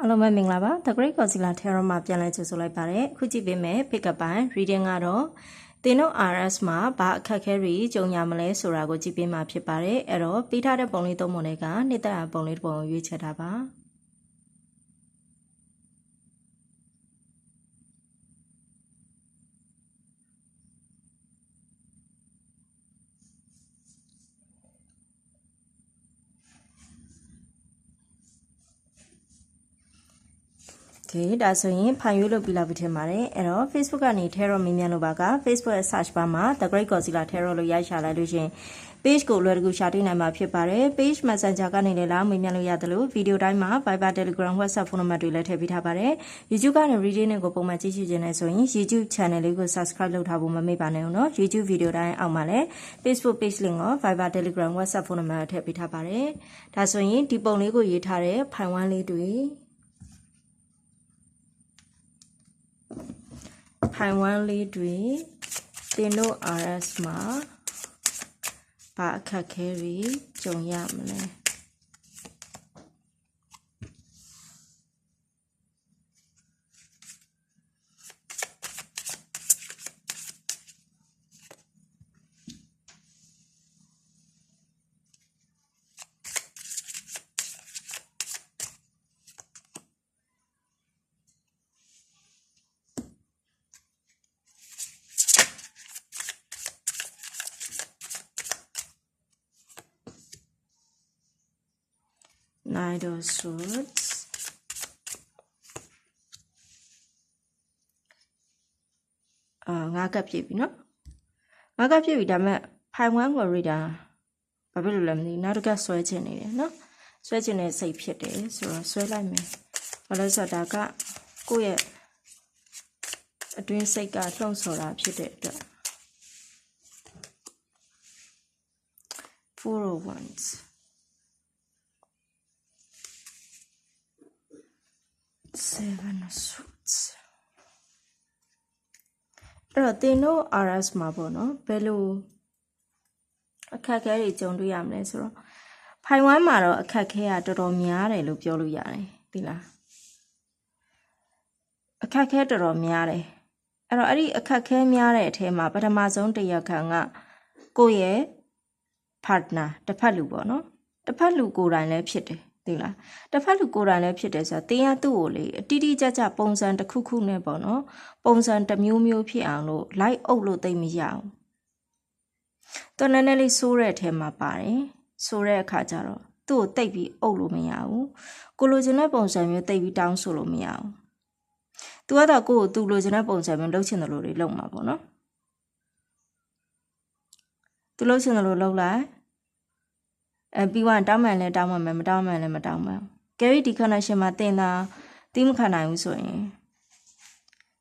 အားလုံးပဲမင်္ဂလာပါ The Great Godzilla Tarot မှာပြန်လည်ကြိုဆိုလိုက်ပါတယ်အခုကြည့်ပေးမယ် pick up ပိုင်း reading ကတော့သင်တို့ RS မှာဘာအခက်အခဲတွေကြုံရမလဲဆိုတာကိုကြည့်ပေးမှာဖြစ်ပါတယ်အဲ့တော့ပေးထားတဲ့ပုံလေးသုံးပုံတွေကနှစ်သက်ပုံလေးတစ်ပုံကိုရွေးချယ်တာပါ Okay ဒါဆိုရင်ဖန်ရွေးလုပ်ပြီးလာပြီထင်ပါတယ်အဲ့တော့ Facebook ကနေ Terror မင်းမြန်လို့ပါက Facebook ရဲ့ search bar မှာ The Great Godzilla Terror လို့ရိုက်ရှာလိုက်လို့ရှင် page ကိုလွယ်တကူရှာတွေ့နိုင်မှာဖြစ်ပါတယ် page messenger ကနေလည်းလာမေးမြန်းလို့ရတယ်လို့ဗီဒီယိုတိုင်းမှာ Viber Telegram WhatsApp ဖုန်းနံပါတ်တွေလည်းထည့်ပေးထားပါတယ် YouTube ကနေ reading နဲ့ကိုပုံမှန်ကြည့်ရှုခြင်းနဲ့ဆိုရင် YouTube channel လေးကို subscribe လုပ်ထားဖို့မမေ့ပါနဲ့နော် YouTube ဗီဒီယိုတိုင်းအောက်မှာလည်း Facebook page link ကို Viber Telegram WhatsApp ဖုန်းနံပါတ်ထည့်ပေးထားပါတယ်ဒါဆိုရင်ဒီပုံလေးကိုရေးထားတဲ့ file 1လေးတွေ့ ဖိုင်ဝမ်းလေးတွေတင်တို့ RS မှာဘာအခက်ခဲတွေကြုံရမလဲ bridal suits. Uh, ငါးကပ်ပြည့်ပြီနော်။ငါးကပ်ပြည့်ပြီဒါပေမဲ့ file 1ကို reader ဘာဖြစ်လို့လဲမသိဘူး။နောက်တစ်ကပ်ဆွဲခြင်းနေတယ်နော်။ဆွဲခြင်းနဲ့စိတ်ဖြစ်တယ်ဆိုတော့ဆွဲလိုက်မယ်။ဘာလို့ဆိုတော့ဒါကကိုယ့်ရဲ့အတွင်းစိတ်ကလှုံ့ဆော်တာဖြစ်တဲ့အတွက်401 seven of swords အဲ့တော့တင်တို့ RS မှာပေါ့နော်ဘယ်လိုအခက်အခဲတွေကြုံတွေ့ရမလဲဆိုတော့ဖိုင်ဝမ်မှာတော့အခက်အခဲကတော်တော်များတယ်လို့ပြောလို့ရတယ်ဒီလားအခက်အခဲတော်တော်များတယ်အဲ့တော့အဲ့ဒီအခက်အခဲများတဲ့အထဲမှာပထမဆုံးတစ်ရက်ခံကကိုယ့်ရဲ့ partner တစ်ဖက်လူပေါ့နော်တစ်ဖက်လူကိုယ်တိုင်လည်းဖြစ်တယ် သိလားတစ်ဖက်လူကိုယ်တိုင်လည်းဖြစ်တယ်ဆိုတော့တင်းရသူ့ကိုလေအတိတိကျကျပုံစံတစ်ခုခုနဲ့ပေါ့နော်ပုံစံတစ်မျိုးမျိုးဖြစ်အောင်လို့ light အုပ်လို့သိမ့်မရအောင်တော်နည်းနည်းလေးစိုးတဲ့အထဲမှာပါတယ်စိုးတဲ့အခါကျတော့သူ့ကိုတိတ်ပြီးအုပ်လို့မရဘူးကိုလိုချင်တဲ့ပုံစံမျိုးတိတ်ပြီးတောင်းဆိုလို့မရဘူးသူကတော့ကိုယ့်ကိုသူလိုချင်တဲ့ပုံစံမျိုးလုပ်ချင်တယ်လို့တွေလုပ်မှာပေါ့နော်သူလုပ်ချင်တယ်လို့လုပ်လိုက် အဲပြီးတော့တောင်းမှန်လဲတောင်းမှန်မယ်မတောင်းမှန်လဲမတောင်းမှန်ကယ်ရီဒီ connection မှာတင်တာတိမခံနိုင်ဘူးဆိုရင်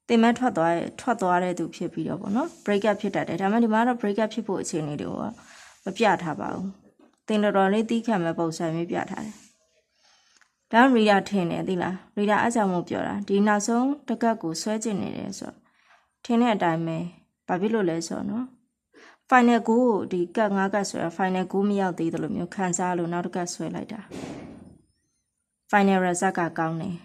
တင်မဲ့ထွက်သွားထွက်သွားတဲ့သူဖြစ်ပြီးတော့ဗောနော် break up ဖြစ်တတ်တယ်ဒါပေမဲ့ဒီမှာတော့ break up ဖြစ်ဖို့အခြေအနေတွေကိုမပြထားပါဘူးတင်တော်တော်လေးတီးခံမဲ့ပုံစံမျိုးပြထားတယ်ဒါရီဒါထင်တယ်သိလားရီဒါအကြောင်းမို့ပြောတာဒီနောက်ဆုံးတကက်ကိုဆွဲကျင်နေတယ်ဆိုတော့ထင်တဲ့အတိုင်းပဲဘာဖြစ်လို့လဲဆိုတော့နော် final goal ကိုဒီကတ်9ကတ်ဆွဲ final goal မရောက်သေးတယ်လို့မျိုးခံစားလို့နောက်တစ်ကတ်ဆွဲလိုက်တာ final result ကကောင်းတယ်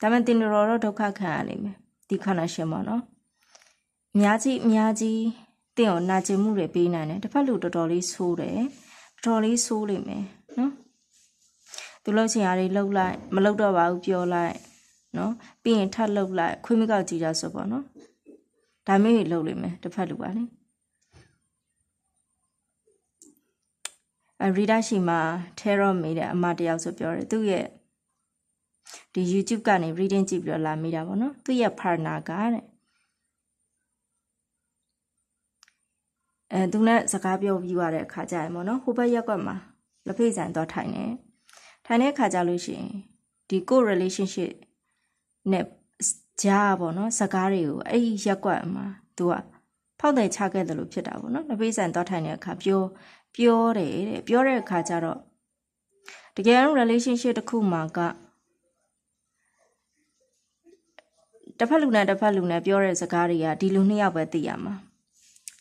ဒါပေမဲ့တင်တော်တော့ဒုက္ခခံရလိမ့်မယ်ဒီ connection ပေါ့နော်အများကြီးအများကြီးတင်အောင်နာကျင်မှုတွေပေးနိုင်တယ်တစ်ဖက်လူတော်တော်လေးဆိုးတယ်တော်တော်လေးဆိုးလိမ့်မယ်နော်သူလှုပ်ချင်ရတွေလှုပ်လိုက်မလှုပ်တော့ပါဘူးပြောလိုက်နော်ပြီးရင်ထပ်လှုပ်လိုက်ခွေးမကောက်ကြည့်ကြဆိုပေါ့နော် ဒါမျိုးတွေလုပ်လိမ့်မယ်တစ်ဖက်လူပါလေအရီဒါရှိမှာ terror မေးတဲ့အမတယောက်ဆိုပြောတယ်သူ့ရဲ့ဒီ YouTube ကနေ reading ကြည့်ပြီးတော့လာမိတာပေါ့နော်သူ့ရဲ့ partner ကတဲ့အဲသူနဲ့စကားပြောပြီးသွားတဲ့အခါကျရင်ပေါ့နော်ဟိုဘက်ရက်ကွက်မှာလက်ဖေးဆိုင်တော့ထိုင်နေထိုင်တဲ့အခါကျလို့ရှိရင်ဒီကို relationship နဲ့ ကြားပေါ့နော်စကားတွေကိုအဲ့ဒီရက်ကွက်မှာ तू ကဖောက်တယ်ချခဲ့တယ်လို့ဖြစ်တာပေါ့နော်လက်ဖေးဆိုင်တော့ထိုင်တဲ့အခါပြောပြောတယ်တဲ့ပြောတဲ့အခါကျတော့တကယ်တော့ relationship တစ်ခုမှာကတစ်ဖက်လူနဲ့တစ်ဖက်လူနဲ့ပြောတဲ့စကားတွေကဒီလူနှစ်ယောက်ပဲသိရမှာ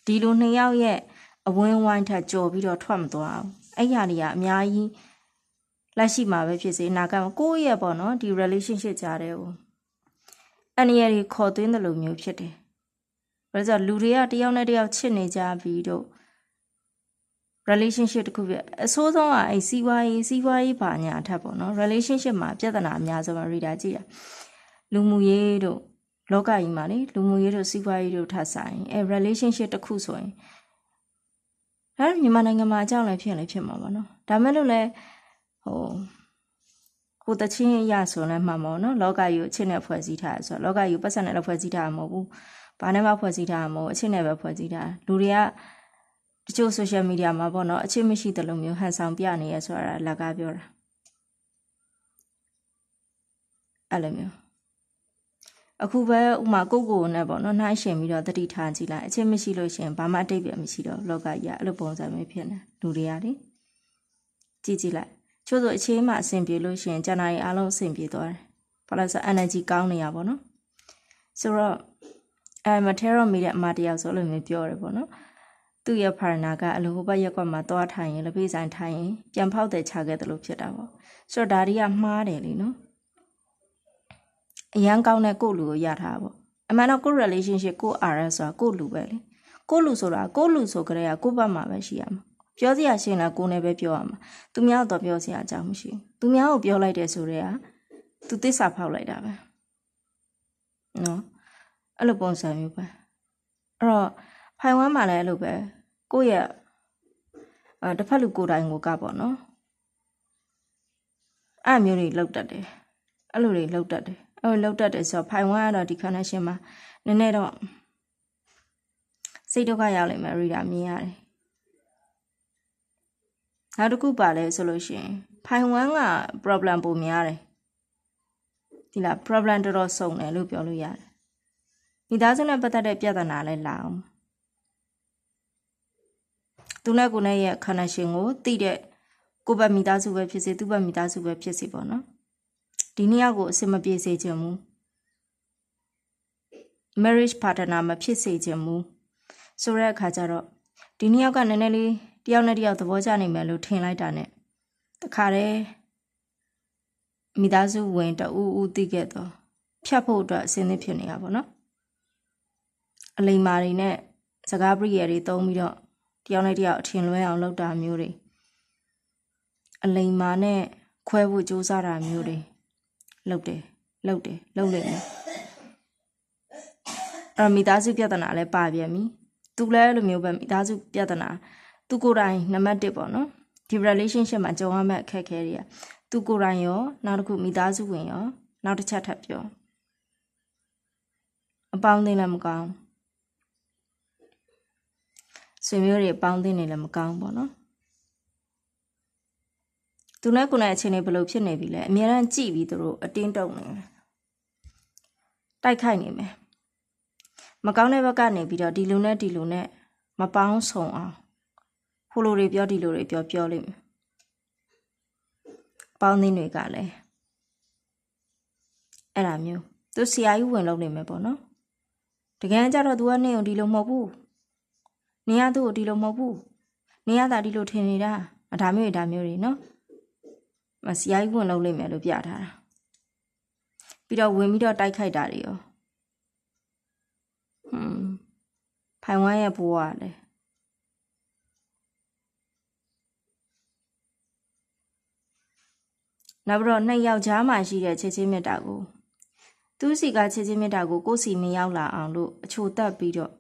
ဒီလူနှစ်ယောက်ရဲ့အဝင်းဝိုင်းထက်ကြော်ပြီးတော့ထွက်မသွားဘူးအဲ့ညာတွေကအများကြီးလက်ရှိမှာပဲဖြစ်စေအနာဂတ်မှာကိုယ့်ရဲ့ပေါ့နော်ဒီ relationship ကြားတဲ့ကို အနည်းရည်ခေါ်သွင်းတယ်လို့မျိုးဖြစ်တယ်။ဘာလို့လဲဆိုတော့လူတွေကတယောက်နဲ့တယောက်ချစ်နေကြပြီးတော့ relationship တစ်ခုပြအဆိုးဆုံးကအဲ့စီးပွားရေးစီးပွားရေးဘာညာအထက်ပေါ့နော် relationship မှာပြဿနာအများဆုံးက reader ကြည့်တာလူမှုရေးတို့လောကကြီးမှာလေလူမှုရေးတို့စီးပွားရေးတို့ထပ်ဆိုင်အဲ relationship တစ်ခုဆိုရင်ဒါမြန်မာနိုင်ငံမှာအကြောင်းလည်းဖြစ်လည်းဖြစ်မှာပါနော်ဒါမဲ့လို့လည်းဟို ဟိုတချင်းရဆိုလည်းမှန်ပါနော်လောကကြီးကိုအချင်းနဲ့ဖွဲ့စည်းထားရဆိုတော့လောကကြီးကိုပတ်စံနဲ့လည်းဖွဲ့စည်းထားမှာမဟုတ်ဘူးဘာနဲ့မှဖွဲ့စည်းထားမှာမဟုတ်အချင်းနဲ့ပဲဖွဲ့စည်းထားလူတွေကတချို့ social media မှာပေါ့နော်အချင်းမရှိတဲ့လိုမျိုးဟန်ဆောင်ပြနေရဆိုတာလက်ကားပြောတာအဲ့လိုမျိုးအခုပဲဥမာကိုကိုနဲ့ပေါ့နော်နှိုင်းရှင်ပြီးတော့တတိထားကြည့်လိုက်အချင်းမရှိလို့ရှင်ဘာမှအတိတ်ပဲမရှိတော့လောကကြီးကအဲ့လိုပုံစံမျိုးဖြစ်နေလူတွေကလေကြည့်ကြည့်လိုက် ချို့ဆိုအချင်းမှအဆင်ပြေလို့ရှင်ကျန်တာတွေအားလုံးအဆင်ပြေသွားတယ်ဘာလို့ဆို energy ကောင်းနေရပါတော့ဆိုတော့အဲမထဲတော့မိတဲ့အမတယောက်ဆိုလို့မျိုးပြောတယ်ပေါ့နော်သူ့ရဲ့ partner ကအလိုဟိုဘက်ရက်ကွက်မှာသွားထိုင်ရင်လက်ဖေးဆိုင်ထိုင်ရင်ပြန်ဖောက်တဲ့ချခဲ့တယ်လို့ဖြစ်တာပေါ့ဆိုတော့ဒါတွေကမှားတယ်လीနော်အရန်ကောင်းတဲ့ကိုယ့်လူကိုရထားပေါ့အမှန်တော့ကိုယ့် relationship ကိုယ့် RS ဆိုတာကိုယ့်လူပဲလေကိုယ့်လူဆိုတာကိုယ့်လူဆိုကြတဲ့ကကိုယ့်ဘက်မှာပဲရှိရမှာ ပြောစရာရှင်းလားကိုယ်နဲ့ပဲပြောရမှာသူများတော့ပြောစရာအကြောင်းမရှိဘူးသူများကိုပြောလိုက်တယ်ဆိုတော့သူသစ္စာဖောက်လိုက်တာပဲနော်အဲ့လိုပုံစံမျိုးပဲအဲ့တော့ဖိုင်ဝမ်းမှာလည်းအဲ့လိုပဲကိုယ့်ရဲ့အဲတစ်ဖက်လူကိုယ်တိုင်ကိုကပေါ့နော်အဲ့မျိုးတွေလောက်တတ်တယ်အဲ့လိုတွေလောက်တတ်တယ်အဲ့လိုလောက်တတ်တယ်ဆိုတော့ဖိုင်ဝမ်းကတော့ဒီ connection မှာနည်းနည်းတော့စိတ်ဒုက္ခရောက်လိမ့်မယ်ရီတာမြင်ရတယ် နောက်တစ်ခုပါလဲဆိုလို့ရှိရင်ဖိုင်ဝမ်းက problem ပုံများတယ်ဒီလား problem တော်တော်စုံတယ်လို့ပြောလို့ရတယ်မိသားစုနဲ့ပတ်သက်တဲ့ပြဿနာလည်းလာအောင်သူနဲ့ကိုနဲ့ရဲ့ connection ကိုသိတဲ့ကိုယ့်ဘက်မိသားစုပဲဖြစ်စေသူ့ဘက်မိသားစုပဲဖြစ်စေပေါ့နော်ဒီနှစ်ယောက်ကိုအဆင်မပြေစေချင်ဘူး marriage partner မဖြစ်စေချင်ဘူးဆိုတဲ့အခါကျတော့ဒီနှစ်ယောက်ကနည်းနည်းလေး တယောက်နဲ့တယောက်သဘောကျနိုင်မယ်လို့ထင်လိုက်တာနဲ့တခါတည်းမိသားစုဝင်တူဦးသိခဲ့တော့ဖြတ်ဖို့အတွက်အစင်းသစ်ဖြစ်နေတာပေါ့နော်အလိမ္မာတွေနဲ့စကားပရိယာတွေတုံးပြီးတော့တယောက်နဲ့တယောက်အထင်လွဲအောင်လုပ်တာမျိုးတွေအလိမ္မာနဲ့ခွဲဖို့ကြိုးစားတာမျိုးတွေလုပ်တယ်လုပ်တယ်လုပ်လိမ့်မယ်အဲ့မိသားစုပြဿနာလည်းပါပြန်ပြီသူလည်းအဲ့လိုမျိုးပဲမိသားစုပြဿနာ သူကိုယ်တိုင်နံပါတ်1ပေါ့နော်ဒီ relationship မှာကြုံရမယ့်အခက်အခဲတွေကသူကိုယ်တိုင်ရောနောက်တစ်ခုမိသားစုဝင်ရောနောက်တစ်ချက်ထပ်ပြောအပေါင်းအသင်းလည်းမကောင်းဆွေမျိုးတွေအပေါင်းအသင်းတွေလည်းမကောင်းပေါ့နော်သူနဲ့ကိုယ်နဲ့အခြေအနေဘယ်လိုဖြစ်နေပြီလဲအများအားကြည့်ပြီးသူတို့အတင်းတုံနေတယ်တိုက်ခိုက်နေမယ်မကောင်းတဲ့ဘက်ကနေပြီးတော့ဒီလူနဲ့ဒီလူနဲ့မပေါင်းဆုံအောင် ဟိုလိုတွေပြောဒီလိုတွေပြောပြောလိမ့်မယ်ပေါင်းသင်းတွေကလည်းအဲ့ဒါမျိုးသူဆရာကြီးဝင်လုပ်နေမယ်ပေါ့နော်တကယ်ကြတော့ तू ကနေုံဒီလိုမဟုတ်ဘူးနေရသူ့ကိုဒီလိုမဟုတ်ဘူးနေရတာဒီလိုထင်နေတာအဒါမျိုးတွေဒါမျိုးတွေနော်မဆရာကြီးဝင်လုပ်လိမ့်မယ်လို့ပြထားတာပြီးတော့ဝင်ပြီးတော့တိုက်ခိုက်တာတွေရောဟွန်းဖိုင်ဝမ်းရဲ့ဘိုးကလည်း နောက်ပြီးတော့နှစ်ယောက်ကြားမှာရှိတဲ့ချစ်ချင်းမြတ်တာကိုသူစီကချစ်ချင်းမြတ်တာကိုကိုစီမရောက်လာအောင်လို့အချိုတက်ပြီးတော့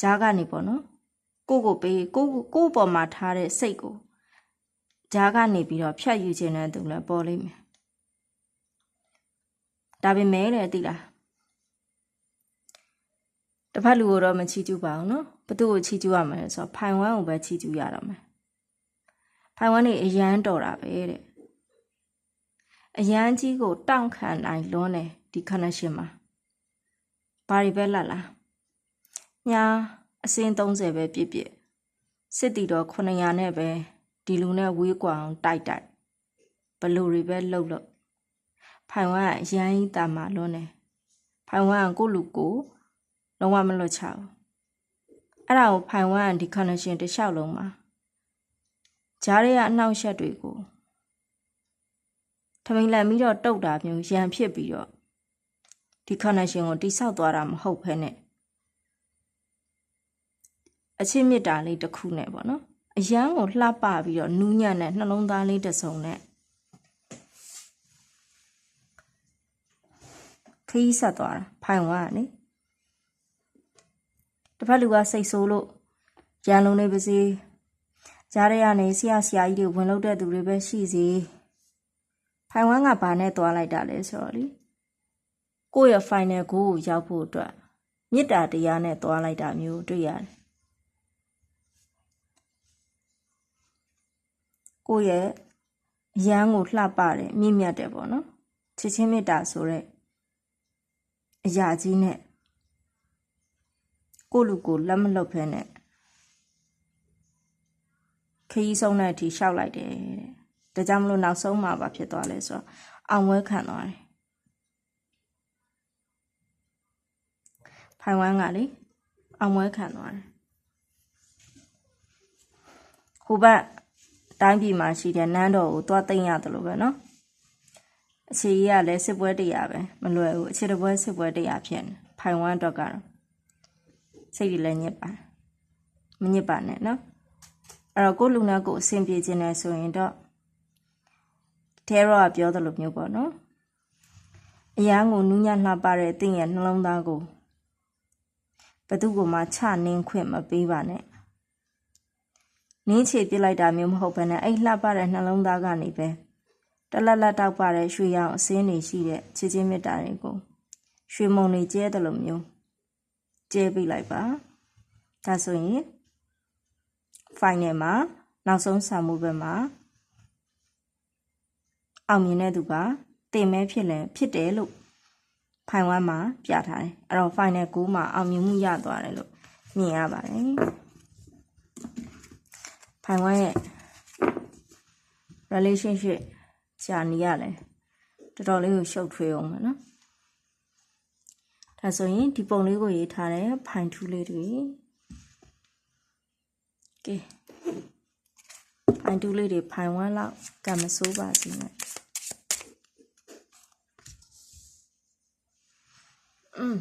ကြားကနေပေါ့နော်ကိုကိုပေးကိုကိုပေါ်မှာထားတဲ့စိတ်ကိုကြားကနေပြီးတော့ဖြတ်ယူခြင်းနဲ့သူလည်းပေါ်လိမ့်မယ်ဒါပေမဲ့လေသိလားတစ်ဖက်လူကိုတော့မချီကျူးပါဘူးနော်ဘသူ့ကိုချီကျူးရမယ်ဆိုတော့ဖိုင်ဝမ်းကိုပဲချီကျူးရတော့မယ်ဖိုင်ဝမ်းနေအရန်တော်တာပဲတဲ့ အရန်ကြီးကိုတောင့်ခံနိုင်လွန်းတယ်ဒီ connection မှာဘာတွေပဲလတ်လားညာအစင်း30ပဲပြည့်ပြည့်စစ်တီတော့900နဲ့ပဲဒီလူနဲ့ဝေးကွာအောင်တိုက်တိုက်ဘလူတွေပဲလှုပ်လှုပ်ဖိုင်ဝမ်ကရမ်းကြီးတာမာလွန်းတယ်ဖိုင်ဝမ်ကကိုလူကိုလုံးဝမလွတ်ချဘူးအဲ့ဒါကိုဖိုင်ဝမ်ကဒီ connection တစ်လျှောက်လုံးမှာဂျားတွေကအနှောက်အယှက်တွေကို ထမိန်လန်ပြီးတော့တုတ်တာမျိုးရန်ဖြစ်ပြီးတော့ဒီ connection ကိုတိဆောက်သွားတာမဟုတ်ဘဲနဲ့အချင်းမြတ်တာလေးတစ်ခုနဲ့ပေါ့နော်အရန်ကိုလှပပြီးတော့နူးညံ့တဲ့နှလုံးသားလေးတစ်စုံနဲ့ခရီးဆက်သွားတာဖိုင်ဝါကနေတစ်ဖက်လူကစိတ်ဆိုးလို့ရန်လုံးနေပါစေကြားရရနေဆရာဆရာကြီးတွေဝင်လို့တဲ့သူတွေပဲရှိစီ ဖိုင်ဝမ်ကဘာနဲ့သွားလိုက်တာလဲဆိုတော့လေကိုယ့်ရဲ့ final goal ကိုရောက်ဖို့အတွက်မေတ္တာတရားနဲ့သွားလိုက်တာမျိုးတွေ့ရတယ်ကိုယ့်ရဲ့အရန်ကိုလှပတယ်မြင့်မြတ်တယ်ပေါ့နော်ချစ်ချင်းမေတ္တာဆိုတဲ့အရာကြီးနဲ့ကိုယ့်လူကိုလက်မလွတ်ဖဲနဲ့ခရီးဆုံးတဲ့အထိရှောက်လိုက်တယ်တဲ့ ဒါကြောင့်မလို့နောက်ဆုံးမှာပါဖြစ်သွားလဲဆိုတော့အောင်ဝဲခံသွားတယ်ဖိုင်ဝမ်ကလေအောင်ဝဲခံသွားတယ်ဟိုဘက်တိုင်းပြည်မှာရှိတဲ့နန်းတော်ကိုသွားသိမ့်ရတယ်လို့ပဲနော်အခြေကြီးကလည်းစစ်ပွဲတရားပဲမလွယ်ဘူးအခြေတပွဲစစ်ပွဲတရားဖြစ်နေဖိုင်ဝမ်တော့ကတော့စိတ်တွေလည်းညစ်ပါမညစ်ပါနဲ့နော်အဲ့တော့ကိုလူနာကိုအဆင်ပြေခြင်းနဲ့ဆိုရင်တော့ တဲရောကပြောသလိုမျိုးပေါ့နော်အရန်ကိုနူးညံ့လှပတဲ့တင့်ရဲ့နှလုံးသားကိုဘသူကမှချနင်းခွင့်မပေးပါနဲ့နင်းချေပြစ်လိုက်တာမျိုးမဟုတ်ဘဲနဲ့အဲ့လှပတဲ့နှလုံးသားကနေပဲတလက်လက်တောက်ပါတဲ့ရွှေရောင်အစင်းတွေရှိတဲ့ချစ်ချင်းမေတ္တာတွေကိုရွှေမုံတွေကျဲတယ်လို့မျိုးကျဲပေးလိုက်ပါဒါဆိုရင် final မှာနောက်ဆုံးဆာမှုဘက်မှာ အောင်မြင်တဲ့သူကတင်မဲဖြစ်လဲဖြစ်တယ်လို့ဖိုင်ဝမ်မှာပြထားတယ်အဲ့တော့ final 6မှာအောင်မြင်မှုရသွားတယ်လို့မြင်ရပါတယ်ဖိုင်ဝမ်ရဲ့ relationship ဂျာနီကလည်းတော်တော်လေးကိုရှုပ်ထွေးအောင်ပါနော်ဒါဆိုရင်ဒီပုံလေးကိုရေးထားတယ်ဖိုင်ထူးလေးတွေကဲဖိုင်ထူးလေးတွေဖိုင်ဝမ်လောက်ကံမစိုးပါစေနဲ့ อืม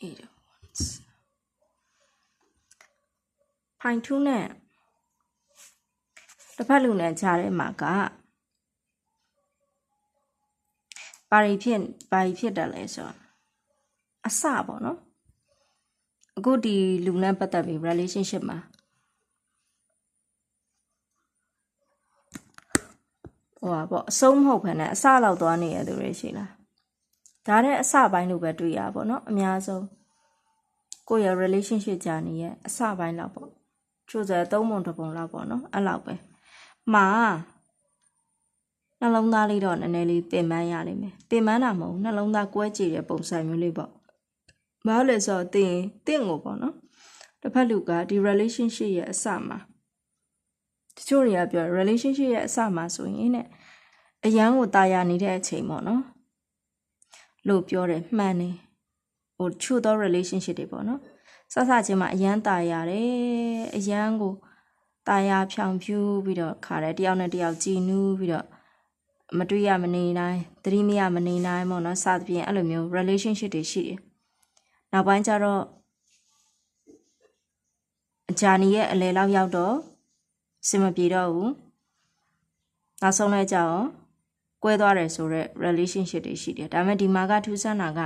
အေးတော့ ဖိုင်ထူးနဲ့တစ်ဖက်လူနဲ့ကြားထဲမှာကပါရီဖြစ်ပါရီဖြစ်တယ်လဲဆိုတော့အစပေါ့နော်အခုဒီလူနဲ့ပတ်သက်ပြီး relationship မှာဟိုပါပေါ့အဆုံးမဟုတ်ဘဲနဲ့အစလောက်သွားနေရသူတွေရှိလားဒါတဲ့အစပိုင်းလို့ပဲတွေ့ရပါတော့အများဆုံးကိုယ့်ရဲ့ relationship ကြာနေရဲ့အစပိုင်းလောက်ပေါ့ ချို့ကျသုံးပုံတစ်ပုံလောက်ပေါ့နော်အဲ့လောက်ပဲမာနှလုံးသားလေးတော့နည်းနည်းလေးပင်ပန်းရလိမ့်မယ်ပင်ပန်းတာမဟုတ်နှလုံးသားကွဲကြည့်တဲ့ပုံစံမျိုးလေးပေါ့ဘာလို့လဲဆိုတော့တင်တင့်ကိုပေါ့နော်တစ်ဖက်လူကဒီ relationship ရဲ့အစမှာတချို့တွေကပြော relationship ရဲ့အစမှာဆိုရင်တဲ့အရန်ကိုတာယာနေတဲ့အချိန်ပေါ့နော်လို့ပြောတယ်မှန်တယ်ဟိုချို့သော relationship တွေပေါ့နော် စစချင်းမှာအရန်ตายရတယ်အရန်ကိုตายရဖြောင်ဖြူးပြီးတော့ခါတယ်တယောက်နဲ့တယောက်ကြည်နူးပြီးတော့မတွေ့ရမနေနိုင်သတိမရမနေနိုင်ပေါ့နော်စသဖြင့်အဲ့လိုမျိုး relationship တွေရှိတယ်နောက်ပိုင်းကျတော့အဂျာနီရဲ့အလဲလောက်ရောက်တော့စင်မပြေတော့ဘူးနောက်ဆုံးလဲကြတော့ကွဲသွားတယ်ဆိုတော့ relationship တွေရှိတယ်ဒါပေမဲ့ဒီမှာကထူးဆန်းတာက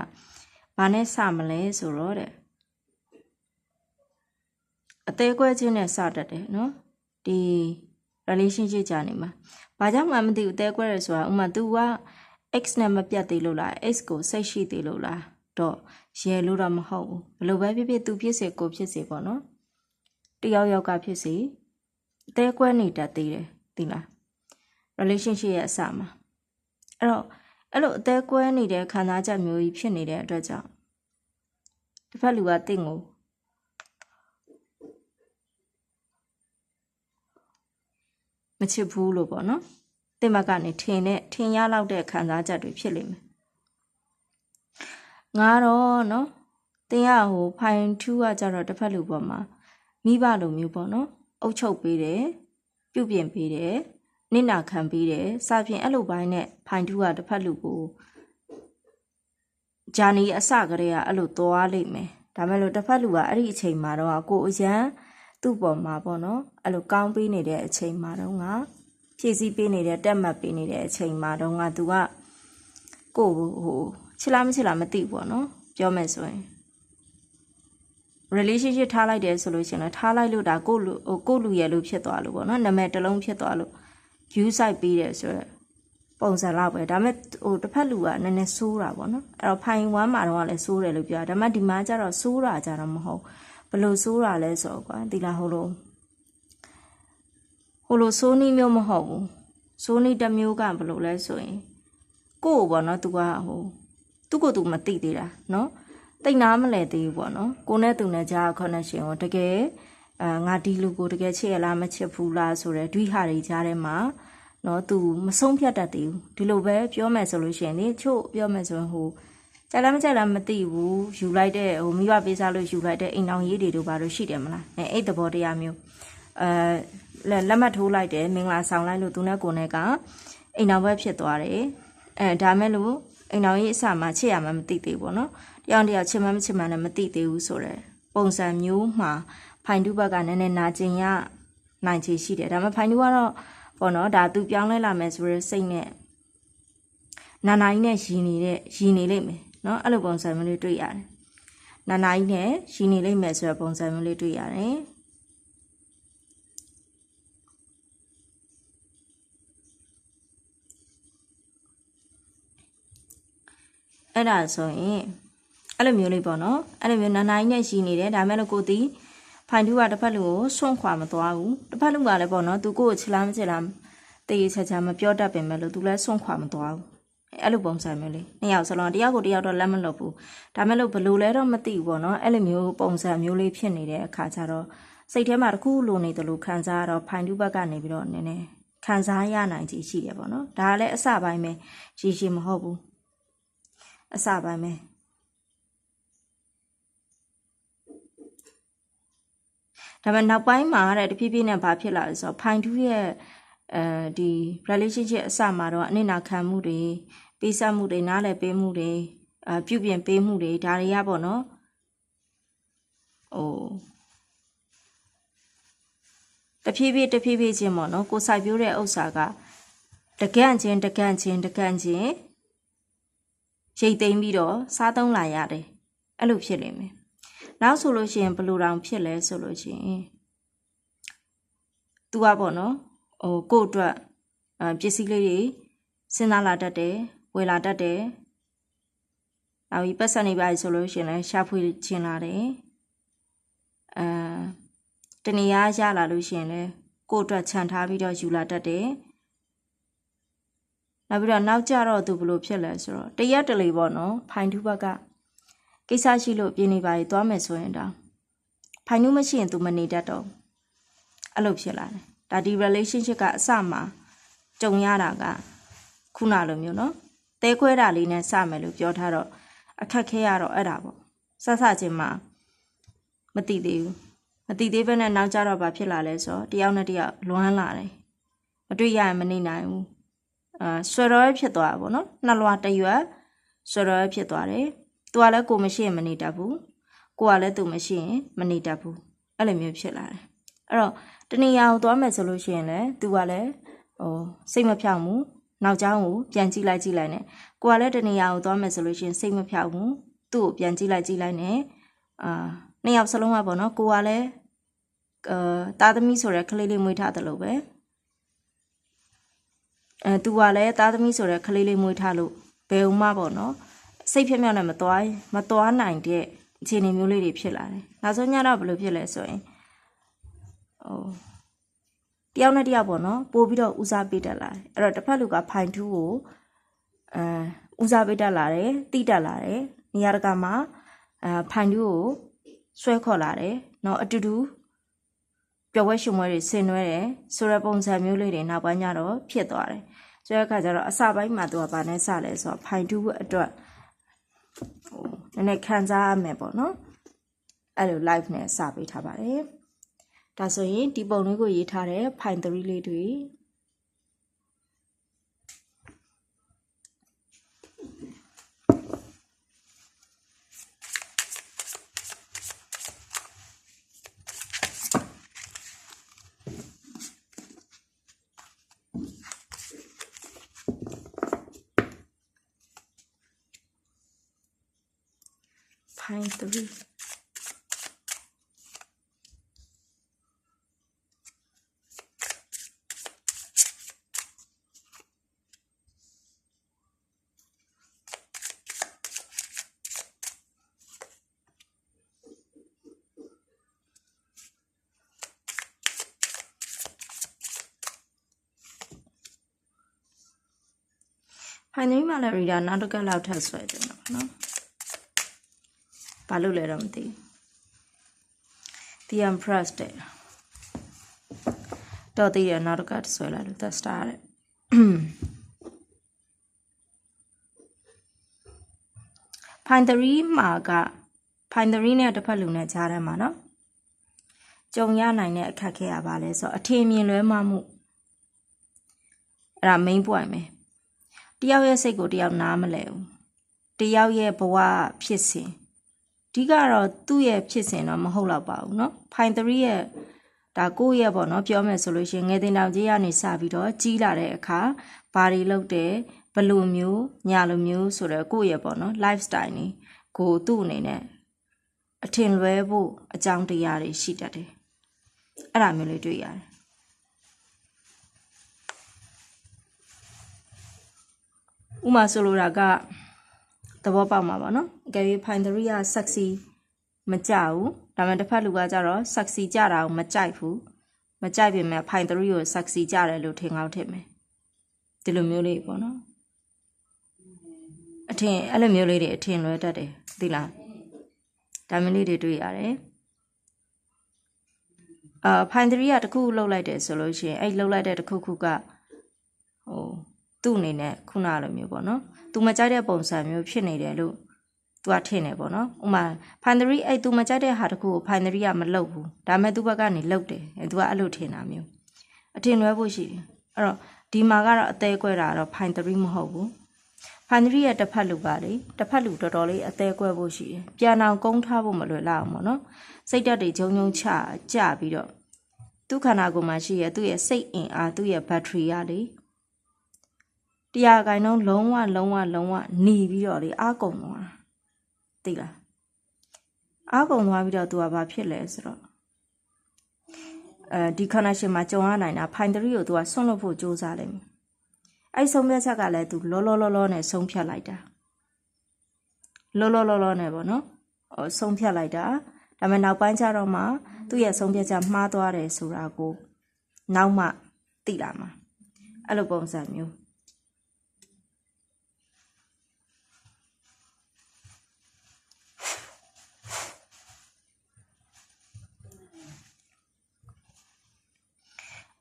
ဘာနဲ့စမလဲဆိုတော့တဲ့ အသေးကွဲခြင်းနဲ့စတတ်တယ်နော်ဒီ relationship ကြာနေမှာဘာကြောင့်မှမသိဘူးအသေးကွဲရဆိုတာဥမာ तू က x နဲ့မပြတ်သေးလို့လား x ကိုစိတ်ရှိသေးလို့လားတော့ရဲလို့တော့မဟုတ်ဘူးဘလို့ပဲဖြစ်ဖြစ် तू ဖြစ်စေကိုဖြစ်စေပေါ့နော်တယောက်ယောက်ကဖြစ်စေအသေးကွဲနေတတ်သေးတယ်သိလား relationship ရဲ့အစမှာအဲ့တော့အဲ့လိုအသေးကွဲနေတဲ့ခံစားချက်မျိုးကြီးဖြစ်နေတဲ့အတွက်ကြောင့်တစ်ဖက်လူကတင့်ကို မချစ်ဘူးလို့ပေါ့နော်တင်မကနေထင်တဲ့ထင်ရလောက်တဲ့ခံစားချက်တွေဖြစ်လိမ့်မယ်ငါတော့နော်တင်ရဟိုဖိုင်ထူးကကြတော့တစ်ဖက်လူပေါ်မှာမိဘလိုမျိုးပေါ့နော်အုပ်ချုပ်ပေးတယ်ပြုပြင်ပေးတယ်နစ်နာခံပေးတယ်စသဖြင့်အဲ့လိုပိုင်းနဲ့ဖိုင်ထူးကတစ်ဖက်လူကိုဂျာနီအစကတည်းကအဲ့လိုသွားလိမ့်မယ်ဒါမဲ့လို့တစ်ဖက်လူကအဲ့ဒီအချိန်မှာတော့ကိုအရန် သူ့ပေါ်မှာပေါ့နော်အဲ့လိုကောင်းပေးနေတဲ့အချိန်မှာတော့ငါဖြည့်ဆည်းပေးနေတဲ့တက်မှတ်ပေးနေတဲ့အချိန်မှာတော့ငါသူကကိုကိုဟိုချစ်လားမချစ်လားမသိဘူးပေါ့နော်ပြောမယ်ဆိုရင် relationship ထားလိုက်တယ်ဆိုလို့ရှိရင်လည်းထားလိုက်လို့ဒါကိုလူဟိုကိုလူရဲ့လို့ဖြစ်သွားလို့ပေါ့နော်နာမည်တစ်လုံးဖြစ်သွားလို့ view site ပေးတယ်ဆိုတော့ပုံစံလောက်ပဲဒါပေမဲ့ဟိုတစ်ဖက်လူကနည်းနည်းဆိုးတာပေါ့နော်အဲ့တော့ဖိုင်1မှာတော့လည်းဆိုးတယ်လို့ပြောတာဒါပေမဲ့ဒီမှာကျတော့ဆိုးတာကြတော့မဟုတ်ဘ လို့ဆိုးတာလဲဆိုတော့ကွာဒီလားဟိုလိုဟိုလိုဆိုးနီးမျိုးမဟုတ်ဘူးဆိုးနီးတစ်မျိုးကဘလို့လဲဆိုရင်ကို့ပေါ့နော်သူကဟိုသူ့ကိုယ်သူမသိသေးတာနော်တိတ်နာမလဲသေးဘူးပေါ့နော်ကိုနဲ့သူနဲ့ကြား connection ကိုတကယ်အာငါဒီလူကိုတကယ်ချစ်ရလားမချစ်ဘူးလားဆိုတော့ဒွိဟာတွေကြားထဲမှာနော်သူမဆုံးဖြတ်တတ်သေးဘူးဒီလိုပဲပြောမယ်ဆိုလို့ရှိရင်လေချို့ပြောမယ်ဆိုရင်ဟို ကြိုက်လားမကြိုက်လားမသိဘူးယူလိုက်တဲ့ဟိုမိဘပေးစားလို့ယူလိုက်တဲ့အိမ်အောင်ရေးတွေတို့ဘာလို့ရှိတယ်မလားအဲအဲ့သဘောတရားမျိုးအဲလက်လက်မှတ်ထိုးလိုက်တယ်မင်္ဂလာဆောင်လိုက်လို့သူနဲ့ကိုနဲ့ကအိမ်အောင်ပဲဖြစ်သွားတယ်အဲဒါမဲ့လို့အိမ်အောင်ရေးအစမှာချစ်ရမှမသိသေးဘူးပေါ့နော်တယောက်တယောက်ချစ်မှမချစ်မှလည်းမသိသေးဘူးဆိုတော့ပုံစံမျိုးမှာဖိုင်တူဘက်ကနည်းနည်းနာကျင်ရနိုင်ချေရှိတယ်ဒါပေမဲ့ဖိုင်တူကတော့ပေါ့နော်ဒါသူပြောင်းလဲလာမယ်ဆိုရယ်စိတ်နဲ့နာနာကြီးနဲ့ရည်နေတဲ့ရည်နေလိမ့်မယ် နော်အဲ့လိုပုံစံမျိုးလေးတွေ့ရတယ်နာနာကြီးနဲ့ရည်နေလိမ့်မယ်ဆိုရယ်ပုံစံမျိုးလေးတွေ့ရတယ်အဲ့ဒါဆိုရင်အဲ့လိုမျိုးလေးပေါ့နော်အဲ့လိုမျိုးနာနာကြီးနဲ့ရှိနေတယ်ဒါမဲ့လို့ကိုတီဖိုင်တူကတစ်ဖက်လူကိုဆွန့်ခွာမသွားဘူးတစ်ဖက်လူကလည်းပေါ့နော်သူကိုကိုချလားမချလားတေးချာချာမပြောတတ်ပင်မဲ့လို့သူလည်းဆွန့်ခွာမသွားဘူး အဲ့လိုပုံစံမျိုးလေးနှစ်ယောက်စလုံးတယောက်ကိုတယောက်တော့လက်မလွတ်ဘူးဒါမဲ့လို့ဘလို့လဲတော့မသိဘူးပေါ့နော်အဲ့လိုမျိုးပုံစံမျိုးလေးဖြစ်နေတဲ့အခါကျတော့စိတ်ထဲမှာတခုလိုနေတယ်လို့ခံစားရတော့ဖိုင်တူဘက်ကနေပြီးတော့နည်းနည်းခံစားရနိုင်ကြရှိတယ်ပေါ့နော်ဒါကလည်းအစပိုင်းပဲရည်ရှိမဟုတ်ဘူးအစပိုင်းပဲဒါပေမဲ့နောက်ပိုင်းမှာတဲ့တဖြည်းဖြည်းနဲ့ဘာဖြစ်လာလဲဆိုတော့ဖိုင်တူးရဲ့ အဲဒီ relationship အစမှာတော့အနစ်နာခံမှုတွေပေးဆက်မှုတွေနားလည်ပေးမှုတွေအပြုပြင်ပေးမှုတွေဒါတွေကပေါ့နော်ဟိုတဖြည်းဖြည်းတဖြည်းဖြည်းချင်းပေါ့နော်ကိုစိုက်ပြိုးတဲ့ဥစ္စာကတကန့်ချင်းတကန့်ချင်းတကန့်ချင်းရိတ်သိမ်းပြီးတော့စားသုံးလာရတယ်အဲ့လိုဖြစ်နေမယ်နောက်ဆိုလို့ရှိရင်ဘယ်လိုတောင်ဖြစ်လဲဆိုလို့ရှိရင် तू อ่ะပေါ့နော် ဟိုကို့အတွက်အပစ္စည်းလေးတွေစဉ်းစားလာတတ်တယ်ဝယ်လာတတ်တယ်နောက်ပြီးပတ်စံနေပါဆိုလို့ရှိရင်လည်းရှာဖွေခြင်းလာတယ်အဲတနေရာရလာလို့ရှိရင်လည်းကို့အတွက်ခြံထားပြီးတော့ယူလာတတ်တယ်နောက်ပြီးတော့နောက်ကြတော့သူဘယ်လိုဖြစ်လဲဆိုတော့တရက်တလေပေါ့နော်ဖိုင်ထူးဘက်ကကိစ္စရှိလို့ပြင်းနေပါရီသွားမယ်ဆိုရင်တော့ဖိုင်နူးမရှိရင် तू မနေတတ်တော့အဲ့လိုဖြစ်လာတယ် ဒါဒီ relationship ကအစမှာကြုံရတာကခုနလိုမျိုးနော်တဲခွဲတာလေးနဲ့စမယ်လို့ပြောထားတော့အခက်ခဲရတော့အဲ့ဒါပေါ့စစချင်းမှာမတိသေးဘူးမတိသေးဘဲနဲ့နောက်ကြတော့ဘာဖြစ်လာလဲဆိုတော့တယောက်နဲ့တယောက်လွမ်းလာတယ်မတွေ့ရရင်မနေနိုင်ဘူးအာဆွဲရောဖြစ်သွားတာပေါ့နော်နှလွားတရွက်ဆွဲရောဖြစ်သွားတယ်သူကလည်းကိုမရှိရင်မနေတတ်ဘူးကိုကလည်းသူမရှိရင်မနေတတ်ဘူးအဲ့လိုမျိုးဖြစ်လာတယ်အဲ့တော့ တနေရာကိုသွားမယ်ဆိုလို့ရှိရင်လည်းသူကလည်းဟိုစိတ်မဖြောင့်ဘူးနောက်ကျောင်းကိုပြန်ကြည့်လိုက်ကြည့်လိုက်နဲ့ကိုကလည်းတနေရာကိုသွားမယ်ဆိုလို့ရှိရင်စိတ်မဖြောင့်ဘူးသူ့ကိုပြန်ကြည့်လိုက်ကြည့်လိုက်နဲ့အာနှစ်ယောက်စလုံးကပေါ့နော်ကိုကလည်းအာတာသမီဆိုတဲ့ကလေးလေးမွေးထားတယ်လို့ပဲအဲသူကလည်းတာသမီဆိုတဲ့ကလေးလေးမွေးထားလို့ဘယ်ဥမှပေါ့နော်စိတ်ဖြက်မြောက်နဲ့မသွားမသွားနိုင်တဲ့အခြေအနေမျိုးလေးတွေဖြစ်လာတယ်နောက်ဆုံးညတော့ဘယ်လိုဖြစ်လဲဆိုရင် ဟိုတယောက်နဲ့တယောက်ပေါ့နော်ပို့ပြီးတော့ဦးစားပေးတတ်လာတယ်အဲ့တော့တစ်ဖက်လူကဖိုင်ထူးကိုအဲဦးစားပေးတတ်လာတယ်တိတတ်လာတယ်နေရာတကာမှာအဲဖိုင်ထူးကိုဆွဲခေါ်လာတယ်နော်အတူတူပျော်ဝဲရှင်မွဲတွေဆင်နွှဲတယ်ဆိုတဲ့ပုံစံမျိုးလေးတွေနောက်ပိုင်းကျတော့ဖြစ်သွားတယ်ဆိုတဲ့အခါကျတော့အစပိုင်းမှာသူကဗာနဲ့စလဲဆိုတော့ဖိုင်ထူးအတွက်ဟိုနည်းနည်းခံစားရမယ်ပေါ့နော်အဲ့လို live နဲ့စပေးထားပါတယ် ဒါဆိုရင်ဒီပုံလေးကိုရေးထားတဲ့ file 3လေးတွေဖိုင်3 မှာလည်း reader နောက်တစ်ကက်လောက်ထပ်ဆွဲတယ်နော်။ဘာလို့လဲတော့မသိဘူး The Empress တဲ့တော့တည်ရနောက်တစ်ကတ်ဆွဲလိုက်လို့ The Star တဲ့ဖိုင်3မှာကဖိုင်3နဲ့တစ်ဖက်လူနဲ့ကြားထဲမှာနော်ကြုံရနိုင်တဲ့အခက်ခဲရပါလဲဆိုတော့အထင်မြင်လွဲမှားမှုအဲ့ဒါ main point ပဲ တယောက်ရဲ့စိတ်ကိုတယောက်နားမလဲဘူးတယောက်ရဲ့ဘဝဖြစ်စဉ်အဓိကတော့သူ့ရဲ့ဖြစ်စဉ်တော့မဟုတ်တော့ပါဘူးเนาะဖိုင်3ရဲ့ဒါကိုယ့်ရဲ့ပေါ့เนาะပြောမယ်ဆိုလို့ရှိရင်ငယ်တင်တောင်ကြီးကနေစပြီးတော့ကြီးလာတဲ့အခါဘာတွေလုပ်တယ်ဘယ်လိုမျိုးညာလိုမျိုးဆိုတော့ကိုယ့်ရဲ့ပေါ့เนาะ lifestyle နေကိုသူ့အနေနဲ့အထင်လွဲဖို့အကြောင်းတရားတွေရှိတတ်တယ်အဲ့ဒါမျိုးလေးတွေ့ရတယ် ဥမာဆိုလိုတာကသဘောပေါက်မှာပေါ့နော်အကယ်၍ဖိုင်3က sexy မကြဘူးဒါပေမဲ့တစ်ဖက်လူကကြတော့ sexy ကြတာကိုမကြိုက်ဘူးမကြိုက်ပေမဲ့ဖိုင်3ကို sexy ကြတယ်လို့ထင်ကောင်းထင်မယ်ဒီလိုမျိုးလေးပေါ့နော်အထင်အဲ့လိုမျိုးလေးတွေအထင်လွဲတတ်တယ်သိလားဒါမျိုးလေးတွေတွေ့ရတယ်အာဖိုင်3ကတခုလှုပ်လိုက်တယ်ဆိုလို့ရှိရင်အဲ့လှုပ်လိုက်တဲ့တခုခုကဟို သူ့အနေနဲ့ခုနလိုမျိုးပေါ့နော်သူမကြိုက်တဲ့ပုံစံမျိုးဖြစ်နေတယ်လို့သူကထင်တယ်ပေါ့နော်ဥမာ binary အဲ့သူမကြိုက်တဲ့ဟာတခုကို binary ကမလုပ်ဘူးဒါမဲ့သူ့ဘက်ကနေလုပ်တယ်အဲသူကအဲ့လိုထင်တာမျိုးအထင်လွဲဖို့ရှိတယ်အဲ့တော့ဒီမှာကတော့အသေးကွဲတာတော့ binary မဟုတ်ဘူး binary ရဲ့တစ်ဖက်လူကလေတစ်ဖက်လူတော်တော်လေးအသေးကွဲဖို့ရှိတယ်ပြန်အောင်ကုန်းထားဖို့မလွယ်လောက်အောင်ပေါ့နော်စိတ်ဓာတ်တွေဂျုံဂျုံချကြပြီးတော့သူ့ခန္ဓာကိုယ်မှာရှိရသူ့ရဲ့စိတ်အင်အားသူ့ရဲ့ battery ကလေ တရားကိုင်တော့လုံးဝလုံးဝလုံးဝหนีပြီးတော့လေအားကုန်သွားသိလားအားကုန်သွားပြီးတော့သူကဘာဖြစ်လဲဆိုတော့အဲဒီ connection မှာကြုံရနိုင်တာဖိုင်3ကိုသူကဆွန့်လွတ်ဖို့ကြိုးစားလိမ့်မယ်အဲ့ဆုံးဖြတ်ချက်ကလည်းသူလောလောလောလောနဲ့ဆုံးဖြတ်လိုက်တာလောလောလောလောနဲ့ပေါ့နော်ဟိုဆုံးဖြတ်လိုက်တာဒါပေမဲ့နောက်ပိုင်းကျတော့မှသူ့ရဲ့ဆုံးဖြတ်ချက်မှားသွားတယ်ဆိုတာကိုနောက်မှသိလာမှာအဲ့လိုပုံစံမျိုး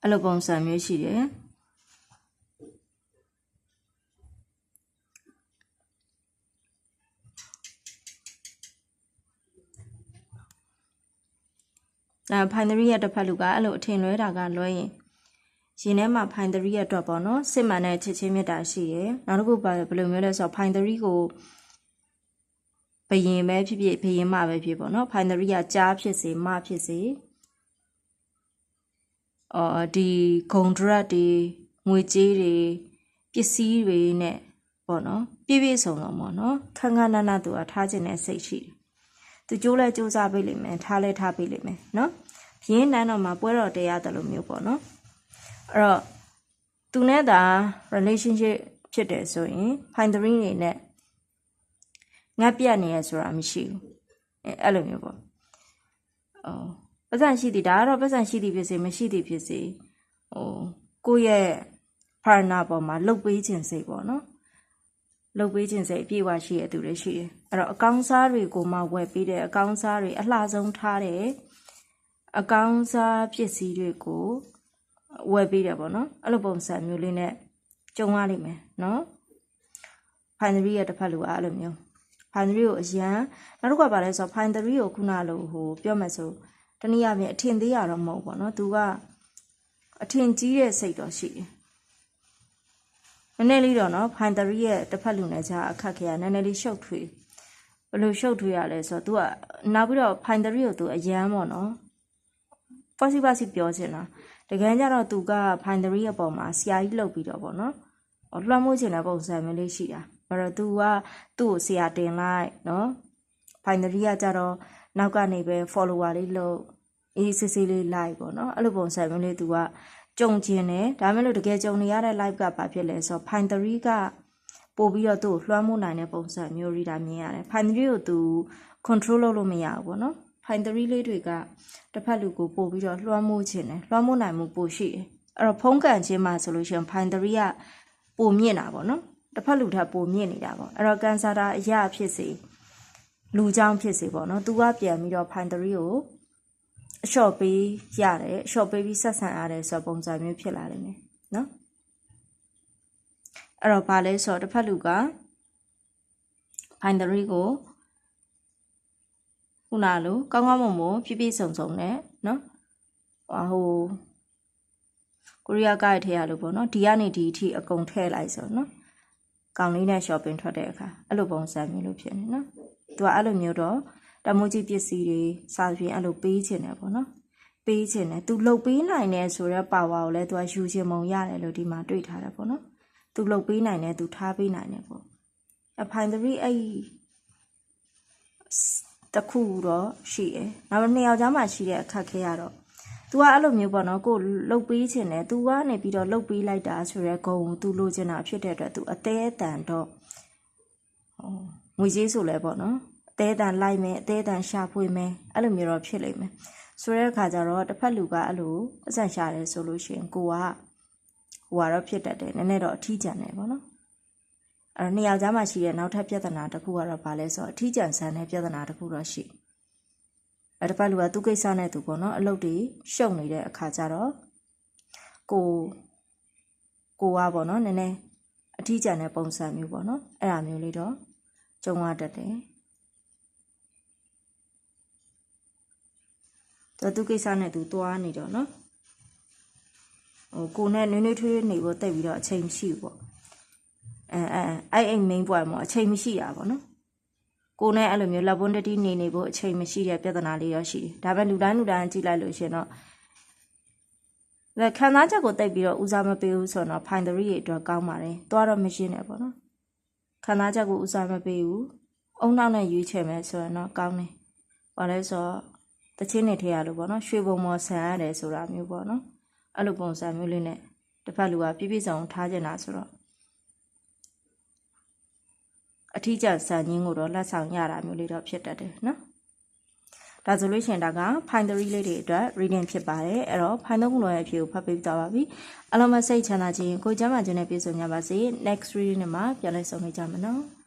အဲ့လိုပုံစံမျိုးရှိတယ်အဲဖိုင်သရီရဲ့တစ်ဖက်လူကအဲ့လိုအထင်လွဲတာကလွဲရင်ရင်ထဲမှာဖိုင်သရီရဲ့အတွက်ပေါ့နော်စစ်မှန်တဲ့ချစ်ချင်းမြတ်တာရှိရယ်နောက်တစ်ခုပါဘယ်လိုမျိုးလဲဆိုတော့ဖိုင်သရီကိုဘယင်ပဲဖြစ်ဖြစ်ဘယင်မပဲဖြစ်ပေါ့နော်ဖိုင်သရီကကြားဖြစ်စေမဖြစ်စေ အော်ဒီဂုံဒရက်တွေငွေကြေးတွေပစ္စည်းတွေနဲ့ပေါ့နော်ပြည့်ပြည့်စုံစုံပေါ့နော်ခန်းခန်းနာနာသူကထားခြင်းနဲ့စိတ်ရှိတယ်သူကြိုးလဲကြိုးစားပေးလိမ့်မယ်ထားလဲထားပေးလိမ့်မယ်နော်ရင်းနန်းတော်မှာပွဲတော်တရားတယ်လို့မျိုးပေါ့နော်အဲ့တော့သူနဲ့သာ relationship ဖြစ်တယ်ဆိုရင် find the ring နေနဲ့ငတ်ပြတ်နေရဆိုတာမရှိဘူးအဲအဲ့လိုမျိုးပေါ့အော် ပတ်စံရှိသည်ဒါကတော့ပတ်စံရှိသည်ဖြစ်စေမရှိသည်ဖြစ်စေဟိုကိုယ့်ရဲ့ partner ပေါ်မှာလှုပ်ပေးခြင်းစိတ်ပေါ့နော်လုပ်ပေးခြင်းစိတ်အပြည့်အဝရှိတဲ့သူတွေရှိတယ်အဲ့တော့အကောင်းစားတွေကိုမှဝယ်ပေးတယ်အကောင်းစားတွေအလှဆုံးထားတယ်အကောင်းစားပစ္စည်းတွေကိုဝယ်ပေးတယ်ပေါ့နော်အဲ့လိုပုံစံမျိုးလေးနဲ့ကြုံရလိမ့်မယ်နော်ဖိုင်သရီရဲ့တစ်ဖက်လူကအဲ့လိုမျိုးဖိုင်သရီကိုအရန်နောက်တစ်ခါပါလဲဆိုတော့ဖိုင်သရီကိုခုနလိုဟိုပြောမယ်ဆိုတ နည်းအားဖြင့်အထင်သေးရတော့မဟုတ်ပေါ့နော်သူကအထင်ကြီးတဲ့စိတ်တော့ရှိတယ်နည်းနည်းလေးတော့နော်ဖိုင်သရီရဲ့တစ်ဖက်လူနဲ့ကြာအခက်ခဲရနည်းနည်းလေးရှုပ်ထွေးဘယ်လိုရှုပ်ထွေးရလဲဆိုတော့ तू ကနောက်ပြီးတော့ဖိုင်သရီကို तू အရန်ပေါ့နော်ပါစီပါစီပြောချင်တာတကယ်ကြတော့ तू ကဖိုင်သရီရဲ့ပုံမှာဆရာကြီးလှုပ်ပြီးတော့ပေါ့နော်ဟောလွှမ်းမိုးချင်တဲ့ပုံစံမျိုးလေးရှိတာအဲ့တော့ तू ကသူ့ကိုဆရာတင်လိုက်နော်ဖိုင်သရီကကြတော့နောက်ကနေပဲ follower လေးလှုပ် အေးစစ်စစ်လေး like ပေါ့နော်အဲ့လိုပုံစံမျိုးလေး तू ကကြုံကျင်တယ်ဒါမဲ့လို့တကယ်ကြုံနေရတဲ့ live ကဘာဖြစ်လဲဆိုတော့ဖိုင်သရီကပို့ပြီးတော့သူ့ကိုလွှမ်းမိုးနိုင်တဲ့ပုံစံမျိုးရီတာမြင်ရတယ်ဖိုင်သရီကို तू control လုပ်လို့မရဘူးပေါ့နော်ဖိုင်သရီလေးတွေကတစ်ဖက်လူကိုပို့ပြီးတော့လွှမ်းမိုးခြင်းတယ်လွှမ်းမိုးနိုင်မှုပိုရှိတယ်အဲ့တော့ဖုံးကန်ခြင်းမှာဆိုလို့ရှိရင်ဖိုင်သရီကပိုမြင့်တာပေါ့နော်တစ်ဖက်လူထက်ပိုမြင့်နေတာပေါ့အဲ့တော့ကန်ဆာတာအရာဖြစ်စေလူကြောင့်ဖြစ်စေပေါ့နော် तू ကပြန်ပြီးတော့ဖိုင်သရီကို အလျှော့ပေးရတယ်အလျှော့ပေးပြီးဆက်ဆံရတယ်ဆိုတော့ပုံစံမျိုးဖြစ်လာလိမ့်မယ်နော်အဲ့တော့ဘာလဲဆိုတော့တစ်ဖက်လူကဖိုင်သရီကိုခုနလိုကောင်းကောင်းမွန်မွန်ပြည့်ပြည့်စုံစုံနဲ့နော်ဟိုကိုရီးယားကရထဲရလို့ပေါ့နော်ဒီကနေဒီအထိအကုန်ထည့်လိုက်ဆိုနော်ကောင်လေးနဲ့ shopping ထွက်တဲ့အခါအဲ့လိုပုံစံမျိုးလို့ဖြစ်နေနော်သူကအဲ့လိုမျိုးတော့ တမိုးကြီးပစ္စည်းတွေစာဖြင့်အဲ့လိုပေးချင်တယ်ပေါ့နော်ပေးချင်တယ်သူလှုပ်ပေးနိုင်တယ်ဆိုတော့ပါဝါကိုလည်းသူကယူချင်မုံရတယ်လို့ဒီမှာတွေ့ထားတယ်ပေါ့နော်သူလှုပ်ပေးနိုင်တယ်သူထားပေးနိုင်တယ်ပေါ့အဖိုင်သရီအဲ့တခုတော့ရှိတယ်နောက်နှစ်ယောက်ကြားမှာရှိတဲ့အခက်ခဲရတော့ तू ကအဲ့လိုမျိုးပေါ့နော်ကိုလှုပ်ပေးခြင်းနဲ့ तू ကနေပြီးတော့လှုပ်ပေးလိုက်တာဆိုရဲဂုံကို तू လိုချင်တာဖြစ်တဲ့အတွက် तू အသေးအတန်တော့ဟောငွေကြေးဆိုလဲပေါ့နော်အ သေးအတန်လိုက်မယ်အသေးအတန်ရှာဖွေမယ်အဲ့လိုမျိုးတော့ဖြစ်လိမ့်မယ်ဆိုတဲ့အခါကျတော့တစ်ဖက်လူကအဲ့လိုအဆန်ရှာတယ်ဆိုလို့ရှိရင်ကိုကဟိုကတော့ဖြစ်တတ်တယ်နည်းနည်းတော့အထီးကျန်တယ်ပေါ့နော်အဲ့တော့နှစ်ယောက်ကြားမှာရှိတဲ့နောက်ထပ်ပြဿနာတစ်ခုကတော့ဘာလဲဆိုတော့အထီးကျန်ဆန်တဲ့ပြဿနာတစ်ခုတော့ရှိတယ်အဲ့တစ်ပတ်လူကသူ့ကိစ္စနဲ့သူပေါ့နော်အလုပ်တွေရှုပ်နေတဲ့အခါကျတော့ကိုကိုကပေါ့နော်နည်းနည်းအထီးကျန်တဲ့ပုံစံမျိုးပေါ့နော်အဲ့ဒါမျိုးလေးတော့ကြုံရတတ်တယ် သူသူ့ကိစ္စနဲ့သူသွားနေတော့နော်ဟိုကိုနဲ့နွေးနွေးထွေးနေဖို့တိတ်ပြီးတော့အချိန်မရှိဘူးပေါ့အဲအဲအဲ့အိမ် main point မှာအချိန်မရှိတာပေါ့နော်ကိုနဲ့အဲ့လိုမျိုးလက်ပွန်းတတိနေနေဖို့အချိန်မရှိတဲ့ပြဿနာလေးရောရှိတယ်။ဒါပဲလူတိုင်းလူတိုင်းကြည့်လိုက်လို့ရှင်တော့လက်ခံစားချက်ကိုတိတ်ပြီးတော့ဦးစားမပေးဘူးဆိုတော့ find the read အတွက်ကောင်းပါတယ်။သွားတော့မရှင်းနဲ့ပေါ့နော်။ခံစားချက်ကိုဦးစားမပေးဘူး။အုံနောက်နဲ့ရွေးချယ်မယ်ဆိုရင်တော့ကောင်းတယ်။ဘာလဲဆိုတော့ တချင်းနေထည့်ရလို့ပေါ့နော်။ရွှေဘုံမော်ဆန်ရတယ်ဆိုတာမျိုးပေါ့နော်။အဲ့လိုပုံစံမျိုးလေးနဲ့တစ်ဖက်လူကပြည့်ပြည့်စုံထားကျင်တာဆိုတော့အထီးကျဆန်ရင်းကိုတော့လက်ဆောင်ရတာမျိုးလေးတော့ဖြစ်တတ်တယ်နော်ဒါဆိုလို့ရှိရင်ဒါက fine theory လေးတွေအတွက် reading ဖြစ်ပါတယ်အဲ့တော့ fine သုံးခုလုံးရဲ့အဖြေကိုဖတ်ပေးသွားပါပြီအလုံးမစိတ်ချမ်းသာခြင်းကိုကျမ်းမာခြင်းနဲ့ပြည့်စုံကြပါစေ next reading မှာပြန်လည်ဆုံနေကြမယ်နော်